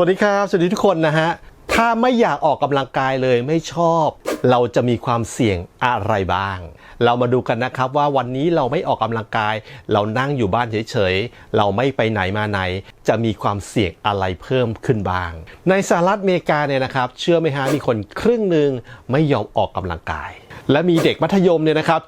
วัสดีครับ สวัสดีทุกคนนะฮะ ถ้าไม่อยากออกกำลังกายเลยไม่ชอบ เราจะมีความเสี่ยงอะไรบ้าง เรามาดูกันนะครับว่าวันนี้เราไม่ออกกำลังกาย เรานั่งอยู่บ้านเฉยๆ เราไม่ไปไหนมาไหน จะมีความเสี่ยงอะไรเพิ่มขึ้นบ้าง ในสหรัฐอเมริกาเนี่ยนะครับ เชื่อไหมฮะมีคนครึ่งหนึ่งไม่ยอมออกกำลังกาย และมีเด็กมัธยมเนี่ยนะครับ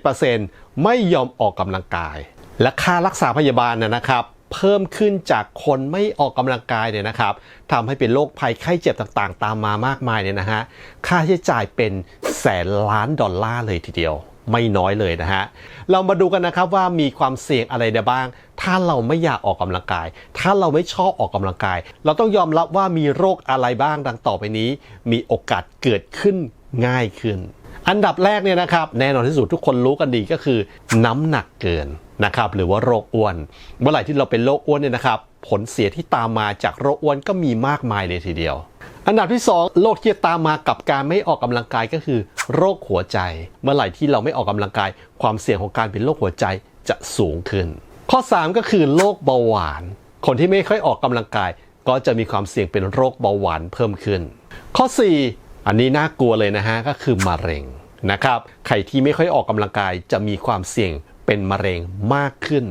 77%ไม่ยอมออกกำลังกาย และค่ารักษาพยาบาลนะนะครับ เพิ่มขึ้นจากคนไม่ออกกำลังกายเนี่ยนะครับทำให้เป็นโรคภัยไข้เจ็บต่างๆ ตามมามากมายเนี่ยนะฮะค่าใช้จ่ายเป็นแสนล้านดอลลาร์เลยทีเดียวไม่น้อยเลยนะฮะ เรามาดูกันนะครับว่ามีความเสี่ยงอะไรได้บ้าง ถ้าเราไม่อยากออกกำลังกาย ถ้าเราไม่ชอบออกกำลังกาย เราต้องยอมรับว่ามีโรคอะไรบ้างดังต่อไปนี้ มีโอกาสเกิดขึ้นง่ายขึ้น อันดับแรกเนี่ยนะครับ แน่นอนที่สุดทุกคนรู้กันดีก็คือ น้ำหนักเกิน นะครับหรือว่าโรคอ้วน เมื่อไหร่ที่เราเป็นโรคอ้วนเนี่ยนะครับ ผลเสียที่ตามมาจากโรคอ้วนก็มีมากมายเลยทีเดียว อันดับที่ 2 โรคที่ตามมากับการไม่ออกกำลังกายก็คือ โรคหัวใจ เมื่อไหร่ที่เราไม่ออกกำลังกาย ความเสี่ยงของการเป็นโรคหัวใจจะสูงขึ้น ข้อ 3 ก็คือโรคเบาหวาน คนที่ไม่ค่อยออกกำลังกาย ก็จะมีความเสี่ยงเป็นโรคเบาหวานเพิ่มขึ้น ข้อ 4 อันนี้น่ากลัวเลยนะฮะก็คือมะเร็งนะครับ ใครที่ไม่ค่อยออกกำลังกายจะมีความเสี่ยง เป็นมะเร็งมากขึ้น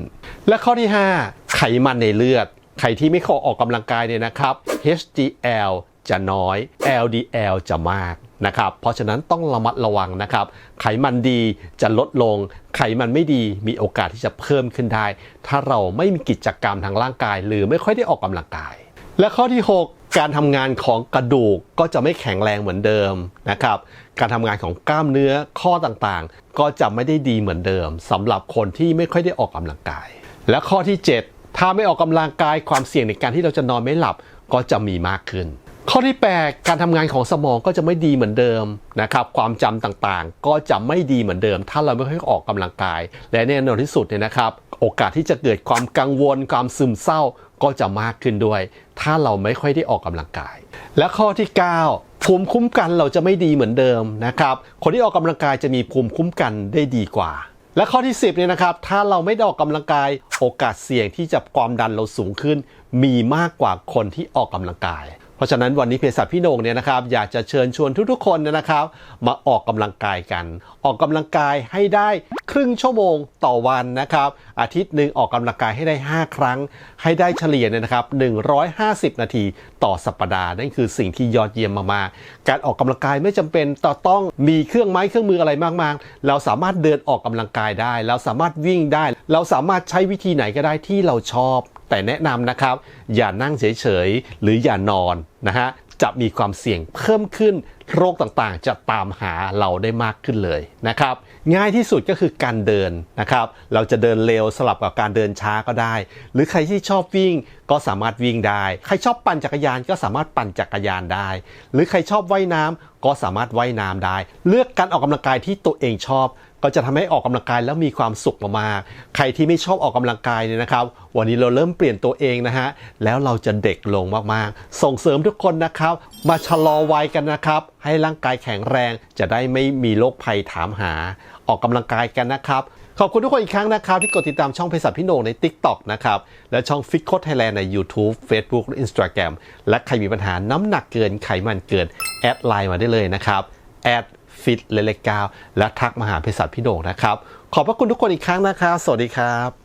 และข้อที่ 5 ไขมันในเลือด ใครที่ไม่ขอออกกำลังกายเนี่ยนะครับ HDL จะน้อย LDL จะมากนะครับ เพราะฉะนั้นต้องระมัดระวังนะครับ ไขมันดีจะลดลง ไขมันไม่ดีมีโอกาสที่จะเพิ่มขึ้นได้ ถ้าเราไม่มีกิจกรรมทางร่างกาย หรือไม่ค่อยได้ออกกำลังกาย และข้อที่ 6 การทำงานของกระดูกก็จะไม่แข็งแรงเหมือนเดิมนะครับ การทำงานของกล้ามเนื้อข้อต่างๆ ก็จะไม่ได้ดีเหมือนเดิมสำหรับคนที่ไม่ค่อยได้ออกกำลังกาย และข้อที่ 7 ถ้าไม่ออกกำลังกายความเสี่ยงในการที่เราจะนอนไม่หลับก็จะมีมากขึ้น ข้อที่ 8 การทำงานของสมองก็จะไม่ดีเหมือนเดิมนะครับความจำต่างๆ ก็จะไม่ดีเหมือนเดิม ถ้าเราไม่ค่อยออกกำลังกาย และแน่นอนที่สุดเนี่ยนะครับ โอกาสที่จะเกิดความกังวล ความซึมเศร้าก็จะมากขึ้นด้วย ถ้าเราไม่ค่อยได้ออกกำลังกาย และข้อที่ 9ภูมิคุ้มกันเราจะไม่ดีเหมือนเดิมนะครับ คนที่ออกกำลังกายจะมีภูมิคุ้มกันได้ดีกว่า และข้อที่ 10เนี่ยนะครับ ถ้าเราไม่ได้ออกกำลังกาย โอกาสเสี่ยงที่จะความดันเราสูงขึ้น มีมากกว่าคนที่ออกกำลังกาย ราะฉะนั้นวันนี้เพศสัตว์พี่โหนงเนี่ยนะครับอยากจะเชิญชวนทุกๆคนเนยนะครับ มาออกกำลังกายกัน ออกกำลังกายให้ได้ครึ่งชั่วโมงต่อวันนะครับ อาทิตย์หนึ่งออกกำลังกายให้ได้ 5 ครั้ง ให้ได้เฉลี่ยเนี่ยนะครับ150 นาทีต่อสัปดาห์นั่นคือสิ่งที่ยอดเยี่ยมมากๆการออกกำลังกายไม่จำเป็นต่อต้องมีเครื่องไม้เครื่องมืออะไรมากๆ เราสามารถเดินออกกำลังกายได้ เราสามารถวิ่งได้ เราสามารถใช้วิธีไหนก็ได้ที่เราชอบ แต่แนะนำนะครับ อย่านั่งเฉยๆ หรืออย่านอนนะฮะจะมีความเสี่ยงเพิ่มขึ้น โรคต่างๆ จะตามหาเราได้มากขึ้นเลยนะครับ ง่ายที่สุดก็คือการเดินนะครับ เราจะเดินเร็วสลับกับการเดินช้าก็ได้ หรือใครที่ชอบวิ่งก็สามารถวิ่งได้ ใครชอบปั่นจักรยานก็สามารถปั่นจักรยานได้ หรือใครชอบว่ายน้ำก็สามารถว่ายน้ำได้ เลือกการออกกำลังกายที่ตัวเองชอบ ก็จะทำให้ออกกำลังกายแล้วมีความสุขมากๆ ใครที่ไม่ชอบออกกำลังกายเนี่ยนะครับ วันนี้เราเริ่มเปลี่ยนตัวเองนะฮะ แล้วเราจะเด็กลงมากๆ ส่งเสริมทุกคนนะครับ มาชะลอวัยกันนะครับให้ร่างกายแข็งแรง จะได้ไม่มีโรคภัยถามหา ออกกำลังกายกันนะครับขอบคุณทุกคนอีกครั้งนะครับ ที่กดติดตามช่องเพศสัตว์พี่โหนงใน TikTok นะครับ และช่อง f i t c o Thailand ใน YouTube Facebook และ Instagram และใครมีปัญหาน้ำหนักเกินไขมันเกิน แอดไลน์มาได้เลยนะครับแอดฟิตเลเลกาวและทักมาหาเภสัชพี่โหนงนะครับ ขอบพระคุณทุกคนอีกครั้งนะครับ สวัสดีครับ